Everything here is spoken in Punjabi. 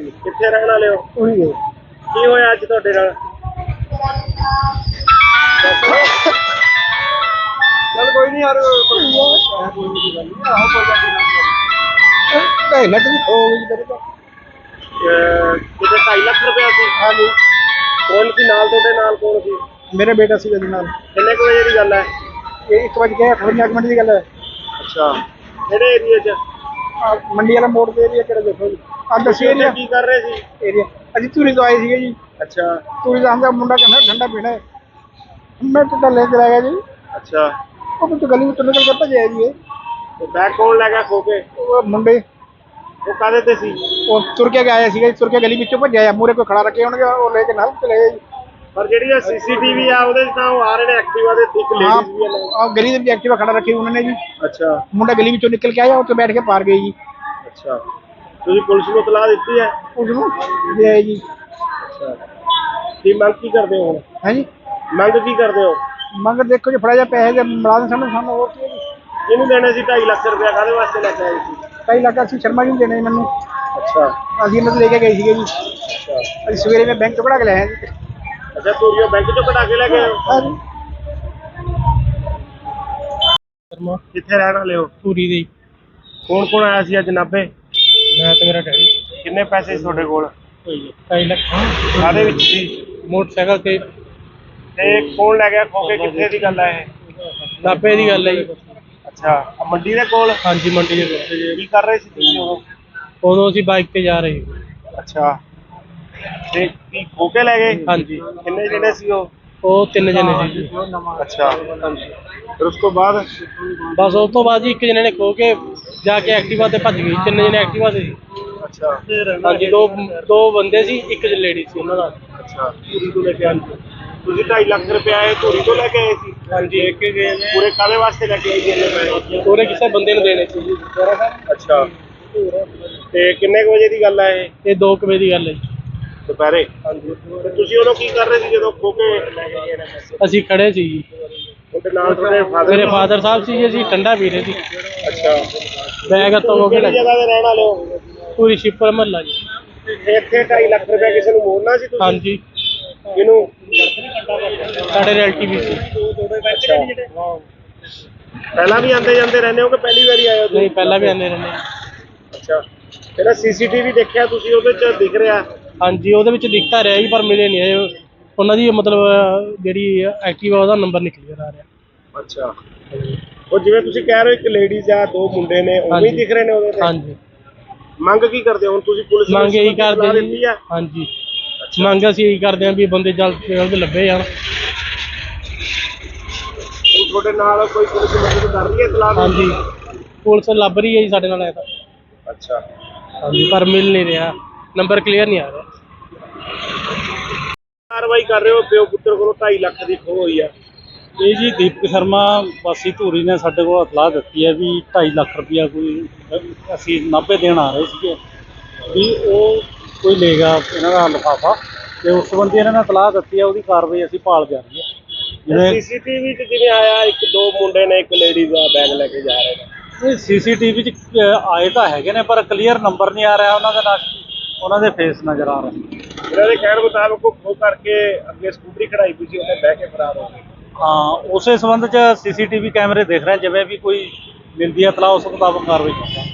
ਕਿੱਥੇ ਰਹਿਣ ਵਾਲੇ ਹੋ? ਉਹੀ ਹੈ। ਕੀ ਹੋਇਆ ਅੱਜ ਤੁਹਾਡੇ ਨਾਲ? ਚੱਲ ਕੋਈ ਨਹੀਂ ਯਾਰ ਕੋਈ ਨਹੀਂ ਆਹੋ ਕੋਈ ਢਾਈ ਲੱਖ ਦੀ ਖੋ ਗਈ ਤੇਰੇ ਤੋਂ ਅਹ ਕਿਤੇ 2.5 ਲੱਖ ਰੁਪਇਆ ਸੀ? ਹਾਂਜੀ। ਕੌਣ ਸੀ ਨਾਲ ਤੁਹਾਡੇ ਨਾਲ ਕੌਣ ਸੀ? ਮੇਰੇ ਬੇਟਾ ਸੀ ਉਹਦੇ ਨਾਲ। ਕਿੰਨੇ ਕੁ ਵਜੇ ਦੀ ਗੱਲ ਹੈ? ਇਹ ਇੱਕ ਵਜੇ ਗਿਆ 58 ਮਿੰਟ ਦੀ ਗੱਲ ਹੈ। ਅੱਛਾ। ਕਿਹੜੇ ਏਰੀਆ 'ਚ? ਆਹ ਮੰਡੀ ਵਾਲਾ ਮੋੜ ਦੇ ਏਰੀਆ ਕਿਹੜਾ ਦੇਖੋ ਜੀ। ਆ ਦੱਸੀ ਏਰੀਆ ਕੀ ਕਰ ਰਹੇ ਸੀ? ਏਰੀਆ ਅਸੀਂ ਧੂਰੀ ਤੋਂ ਆਏ ਸੀਗੇ ਜੀ। ਅੱਛਾ। ਧੂਰੀ ਦਾ ਹਮਦਾ ਮੁੰਡਾ ਕਹਿੰਦਾ ਠੰਡਾ ਪੀਣਾ ਹੈ। ਮੈਂ ਤਾਂ ਲੈ ਕੇ ਗਿਆ ਜੀ। ਅੱਛਾ। ਉਹ ਕੁਝ ਗਲੀ ਵਿੱਚ ਨਿਕਲ ਕੇ ਭੱਜਿਆ ਜੀ ਇਹ। ਤੇ ਬੈਗ ਕੌਣ ਲੈ ਗਿਆ ਖੋ ਕੇ? ਉਹ ਮੁੰਡੇ। ਉਹ ਕਾਹਦੇ ਤੇ ਸੀ? ਉਹ ਤੁਰ ਕੇ ਆਇਆ ਸੀਗਾ ਜੀ, ਤੁਰ ਕੇ ਗਲੀ ਵਿੱਚੋਂ ਭੱਜਿਆ ਮੂਰੇ ਕੋਈ ਖੜਾ ਰੱਖੇ ਹੋਣਗੇ ਉਹ ਲੈ ਕੇ ਨਾਲ ਚਲੇ ਗਏ ਜੀ। ਪਰ ਜਿਹੜੀ ਇਹ ਸੀਸੀਟੀਵੀ ਆ ਉਹਦੇ 'ਚ ਤਾਂ ਉਹ ਆ ਰਹੇ ਨੇ ਐਕਟਿਵਾ ਦੇ ਇੱਕ ਹਾਂ ਲੇਡੀਜ਼ ਵੀ ਆ ਨਾਲ। ਆਹ ਗਲੀ ਦੇ ਵਿੱਚ ਐਕਟਿਵਾ ਖੜਾ ਰੱਖੀ ਉਹਨਾਂ ਨੇ ਜੀ। ਅੱਛਾ। ਮੁੰਡਾ ਗਲੀ ਵਿੱਚੋਂ ਨਿਕਲ ਕੇ ਆਇਆ ਉੱਥੇ ਬੈਠ ਕੇ ਪਾਰ ਗਏ ਜੀ। ਅੱਛਾ। ਤੁਸੀਂ ਪੁਲਿਸ ਨੂੰ ਇਤਲਾਹ ਦਿੱਤੀ ਹੈ? ਉਸ ਨੂੰ ਦੇ ਆਏ ਜੀ। ਅੱਛਾ ਕੀ ਮੰਗ ਕੀ ਕਰਦੇ ਹੋ ਹੁਣ? ਹੈ ਜੀ? ਮੰਗ ਕੀ ਕਰਦੇ ਹੋ? ਮੰਗ ਦੇਖੋ ਜੀ ਫੜਾ ਜਾ ਪੈਸੇ ਦੇ ਮੁਲਾਜ਼ਮ ਸਾਨੂੰ ਸਾਨੂੰ ਹੋਰ ਕੀ ਹੈ ਜੀ। ਇਹਨੂੰ ਦੇਣੇ ਸੀ 2.5 ਲੱਖ ਰੁਪਇਆ? ਕਾਹਦੇ ਵਾਸਤੇ ਲੈ ਕੇ ਆਏ ਸੀ? ਢਾਈ ਲੱਖ ਅਸੀਂ ਸ਼ਰਮਾ ਜੀ ਨੂੰ ਦੇਣੇ ਮੈਨੂੰ। ਅੱਛਾ। ਅਸੀਂ ਇਹਨਾਂ ਤੋਂ ਲੈ ਕੇ ਗਏ ਸੀਗੇ ਜੀ। ਅੱਛਾ। ਅਸੀਂ ਸਵੇਰੇ ਮੈਂ ਬੈਂਕ ਤੋਂ ਕਢਾ ਕੇ ਲਿਆਇਆ ਜੀ। ਅੱਛਾ ਪੂਰੀਓ ਬੈਂਕ ਚੋਂ ਕਢਾ ਕੇ ਲੈ ਗਏ ਹੋ? ਹਾਂ ਜੀ। ਕਿੱਥੇ ਰਹਿਣ ਵਾਲੇ ਹੋ? ਪੂਰੀ ਦੀ ਕੌਣ ਕੌਣ ਆਇਆ ਸੀ ਅੱਜ ਨਾਭੇ? ਮੈਂ ਤੇ ਮੇਰਾ ਡੈਡੀ ਕਿੰਨੇ ਪੈਸੇ ਸੀ ਤੁਹਾਡੇ ਕੋਲ? ਹੋਈ ਢਾਈ ਲੱਖ। ਕਾਹਦੇ ਵਿੱਚ ਸੀ? ਮੋਟਰਸਾਈਕਲ ਤੇ। ਤੇ ਕੌਣ ਲੈ ਗਿਆ? ਖੋ ਕੇ ਕਿੱਥੇ ਦੀ ਗੱਲ ਹੈ ਇਹ? ਨਾਪੇ ਦੀ ਗੱਲ ਹੈ ਜੀ। ਅੱਛਾ ਆਹ ਮੰਡੀ ਦੇ ਕੋਲ? ਹਾਂਜੀ ਮੰਡੀ ਦੇ ਕੋਲ। ਕੀ ਕਰ ਰਹੇ ਸੀ ਤੁਸੀਂ ਉਦੋਂ ਉਦੋਂ ਅਸੀਂ ਬਾਈਕ ਤੇ ਜਾ ਰਹੇ ਸੀ। ਅੱਛਾ। ਤੇ ਕੀ ਖੋ ਕੇ ਲੈ ਗਏ? ਹਾਂਜੀ। ਕਿੰਨੇ ਜਿਹੜੇ ਸੀ ਉਹ? ਉਹ ਤਿੰਨ ਜਣੇ ਸੀ। ਜੀ ਅੱਛਾ। ਫਿਰ ਉਸ ਤੋਂ ਬਾਅਦ? ਬਸ ਉਸ ਤੋਂ ਬਾਅਦ ਜੀ ਇੱਕ ਜਣੇ ਨੇ ਖੋ ਕੇ ਜਾ ਕੇ ਐਕਟਿਵਾ ਤੇ ਭੱਜ ਗਈ ਤਿੰਨ ਜਣੇ ਐਕਟਿਵਾ ਤੇ ਸੀ। ਅੱਛਾ। ਹਾਂਜੀ ਦੋ ਦੋ ਬੰਦੇ ਸੀ ਇੱਕ ਲੇਡੀ ਸੀ ਉਹਨਾਂ ਦਾ। ਅੱਛਾ। ਧੂਰੀ ਤੋਂ ਲੈ ਕੇ ਆਏ। ਤੁਸੀਂ 2.5 ਲੱਖ ਰੁਪਏ ਆਏ ਧੂਰੀ ਤੋਂ ਲੈ ਕੇ ਆਏ ਸੀ? ਹਾਂਜੀ। ਇੱਕ ਗਏ ਨੇ। ਪੂਰੇ ਕਾਹਦੇ ਵਾਸਤੇ ਲੈ ਕੇ ਆਏ ਜੀ ਇੰਨੇ ਪੈਸੇ ਪੂਰੇ ਕਿਸੇ ਬੰਦੇ ਨੂੰ ਦੇਣੇ ਸੀ। ਜੀ ਅੱਛਾ। ਤੇ ਕਿੰਨੇ ਕੁ ਵਜੇ ਦੀ ਗੱਲ ਹੈ ਇਹ? ਇਹ 2 ਵਜੇ ਦੀ ਗੱਲ ਹੈ ਜੀ। ਦੁਪਹਿਰੇ? ਹਾਂਜੀ। ਤੇ ਤੁਸੀਂ ਉਦੋਂ ਕੀ ਕਰ ਰਹੇ ਸੀ ਜਦੋਂ ਖੋ ਕੇ ਲੈ ਕੇ ਗਏ ਇਹਨਾਂ ਪੈਸੇ ਅਸੀਂ ਖੜੇ ਸੀ ਜੀ। ਉਹਦੇ ਨਾਲ ਤੁਹਾਡੇ ਫਾਦਰ ਮੇਰੇ ਫਾਦਰ ਸਾਹਿਬ ਸੀ ਜੀ ਅਸੀਂ ਠੰਡਾ ਪੀ ਰਹੇ ਸੀ। ਅੱਛਾ। ਬੈਗ ਤੋਂ ਹੋ ਕੇ ਕਿਹੜੀ ਜਗ੍ਹਾ ਤੇ ਰਹਿਣ ਵਾਲੇ ਹੋ? ਪੂਰੀ ਸ਼ਿਪਰ ਮਹੱਲਾ ਜੀ। ਇੱਥੇ 2.5 ਲੱਖ ਰੁਪਏ ਕਿਸੇ ਨੂੰ ਮੋੜਨਾ ਸੀ ਤੁਸੀਂ? ਹਾਂਜੀ। ਕਿਹਨੂੰ ਸਾਡੇ ਰਿਲੇਟਿਵ ਸੀ। ਅੱਛਾ। ਪਹਿਲਾਂ ਵੀ ਆਂਦੇ ਜਾਂਦੇ ਰਹਿੰਦੇ ਹੋ ਕਿ ਪਹਿਲੀ ਵਾਰੀ ਆਏ ਹੋ ਤੁਸੀਂ? ਨਹੀਂ ਪਹਿਲਾਂ ਵੀ ਆਉਂਦੇ ਰਹਿੰਦੇ ਅੱਛਾ। ਜਿਹੜਾ ਸੀਸੀਟੀਵੀ ਦੇਖਿਆ ਤੁਸੀਂ ਉਹਦੇ ਚ ਦਿਖ ਰਿਹਾ? ਹਾਂਜੀ ਉਹਦੇ ਵਿੱਚ ਦਿਖਤਾ ਰਿਹਾ ਜੀ ਪਰ ਮਿਲੇ ਨਹੀਂ ਇਹ ਉਹਨਾਂ ਦੀ ਮਤਲਬ ਜਿਹੜੀ ਐਕਟਿਵਾ ਉਹਦਾ ਨੰਬਰ ਨਿਕਲ ਆ ਰਿਹਾ। ਅੱਛਾ। ਉਹ ਜਿਵੇਂ ਤੁਸੀਂ ਕਹਿ ਰਹੇ ਹੋ ਇੱਕ ਲੇਡੀਜ਼ ਆ ਦੋ ਮੁੰਡੇ ਨੇ ਉਹ ਵੀ ਹਾਂਜੀ। ਦਿਖ ਰਹੇ ਨੇ ਉਹਦੇ ਤੇ? ਹਾਂਜੀ। ਮੰਗ ਕੀ ਕਰਦੇ ਹੋ? ਹੁਣ ਤੁਸੀਂ ਪੁਲਿਸ ਨੂੰ ਮੰਗ ਇਹੀ ਕਰਦੇ ਸਲਾਹ ਜੀ ਦਿੱਤੀ ਆ? ਹਾਂਜੀ। ਮੰਗ ਅਸੀਂ ਇਹੀ ਕਰਦੇ ਹਾਂ ਵੀ ਬੰਦੇ ਜਲਦ ਤੋਂ ਜਲਦ ਲੱਭੇ ਜਾਣ। ਹੁਣ ਤੁਹਾਡੇ ਨਾਲ ਕੋਈ ਪੁਲਿਸ ਮਦਦ ਕਰ ਰਹੀ ਹੈ ਇਤਲਾਹ ਨੂੰ? ਹਾਂਜੀ। ਪੁਲਿਸ ਲੱਭ ਰਹੀ ਹੈ ਜੀ ਸਾਡੇ ਨਾਲ ਐ ਤਾਂ। ਅੱਛਾ। ਹਾਂਜੀ ਪਰ ਮਿਲ ਨਹੀਂ ਰਿਹਾ। ਨੰਬਰ ਕਲੀਅਰ ਨਹੀਂ ਆ ਰਿਹਾ। ਕਾਰਵਾਈ ਕਰ ਰਹੇ ਹੋ? ਪਿਓ ਪੁੱਤਰ ਕੋਲੋਂ 2.5 ਲੱਖ ਦੀ ਖੋਹ ਹੋਈ ਆ। ਇਹ ਜੀ ਦੀਪਕ ਸ਼ਰਮਾ ਵਾਸੀ ਧੂਰੀ ਨੇ ਸਾਡੇ ਕੋਲ ਇਤਲਾਹ ਦਿੱਤੀ ਹੈ ਵੀ 2.5 ਲੱਖ ਰੁਪਇਆ ਕੋਈ ਅਸੀਂ ਨਾਭੇ ਦੇਣ ਆ ਰਹੇ ਸੀਗੇ ਵੀ ਉਹ ਕੋਈ ਲੇਗਾ ਇਹਨਾਂ ਦਾ ਲਿਫਾਫਾ ਤੇ ਉਸ ਸੰਬੰਧੀ ਇਹਨਾਂ ਨੇ ਇਤਲਾਹ ਦਿੱਤੀ ਹੈ ਉਹਦੀ ਕਾਰਵਾਈ ਅਸੀਂ ਭਾਲ ਜਾ ਰਹੀ ਹੈ। ਜਿਵੇਂ ਸੀਸੀਟੀਵੀ 'ਚ ਜਿਵੇਂ ਆਇਆ ਇੱਕ ਦੋ ਮੁੰਡੇ ਨੇ ਇੱਕ ਲੇਡੀਜ਼ ਦਾ ਬੈਗ ਲੈ ਕੇ ਜਾ ਰਹੇ ਨੇ। ਇਹ ਸੀਸੀਟੀਵੀ 'ਚ ਆਏ ਤਾਂ ਹੈਗੇ ਨੇ ਪਰ ਕਲੀਅਰ ਨੰਬਰ ਨਹੀਂ ਆ ਰਿਹਾ ਉਹਨਾਂ ਦੇ ਨਾਲ ਉਹਨਾਂ ਦੇ ਫੇਸ ਨਜ਼ਰ ਆ ਰਹੇ ਨੇ। ਇਹਨਾਂ ਦੇ ਕਹਿਣ ਮੁਤਾਬਕ ਉਹ ਖੋ ਕਰਕੇ ਅੱਗੇ ਸਕੂਟਰੀ ਖੜਾਈ ਪਈ ਸੀ ਉਹਨੇ ਬਹਿ ਕੇ ਫਰਾਰ ਹੋ ਗਏ। ਹਾਂ ਉਸੇ ਸੰਬੰਧ 'ਚ ਸੀਸੀਟੀਵੀ ਕੈਮਰੇ ਦੇਖ ਰਹੇ ਹਾਂ, ਜਿਵੇਂ ਵੀ ਕੋਈ ਮਿਲਦੀ ਹੈ ਇਤਲਾਹ ਉਸ ਮੁਤਾਬਕ ਕਾਰਵਾਈ ਕਰਾਂਗੇ